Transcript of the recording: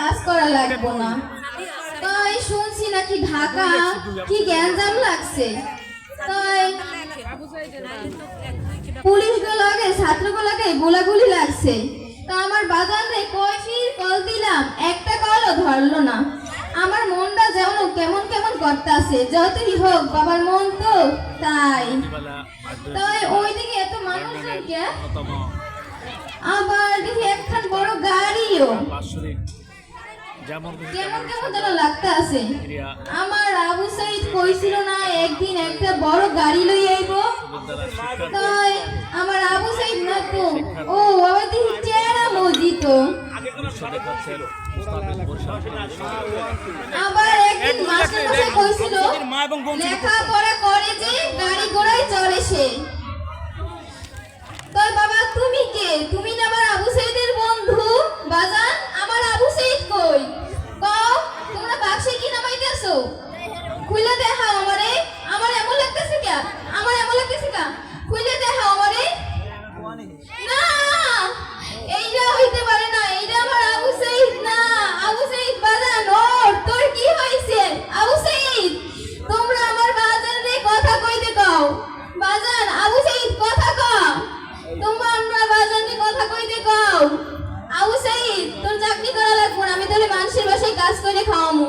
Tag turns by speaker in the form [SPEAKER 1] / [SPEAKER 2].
[SPEAKER 1] কাজ করা লাগবো না। তাই শুনছি নাকি ঢাকা? কি গ্যাঞ্জাম লাগছে? তাই পুলিশ গুলোকে ছাত্র গুলোকে গোলাগুলি লাগছে। তা আমার বাজারে কয় ফির কল দিলাম? একটা কলও ধরলো না। আমার মনটা যেমন কেমন কেমন করতেছে যতই হোক বাবার মন তো তাই। তাই ওইদিকে এত মানুষ কে? আবার দেখি একখান বড় গাড়িও।
[SPEAKER 2] যেমন
[SPEAKER 1] কেমন কেমন যেন লাগতে আছে। আমার আবু সাইদ কইছিল না একদিন একটা বড় গাড়ি লই আইব? তাই আমার আবু সাইদ না তো। ও আবার দেখি চেহারা মজিত আবার একদিন মাস্টার মশাই কইছিল লেখাপড়া করে যে গাড়ি ঘোড়ায় চলে সে তাই বাবা তুমি কে তুমি না আমার আবু সাইদের বন্ধু বাজান আমার আবু সাইদ কই কও তোমরা বাক্সে কি খুলে দেখাও আমারে? আমার এমন লাগতেছে কে? আমার এমন লাগতেছে কা? খুলে দেখাও আমারে? না! এইটা হইতে পারে না এইটা আমার আবু সাইদ না। আবু সাইদ, বাজান ওর তোর কি হইছে আবু সাইদ, তোমরা আমার বাজারে কথা কইতে কও। বাজান, আবু সাইদ, কথা কও। তোমরা আমরা বাজারে কথা কইতে কও। আবু সাইদ, তোর চাকরি করা লাগবে না, আমি তাহলে মানুষের বাসায় কাজ করে খাওয়ামু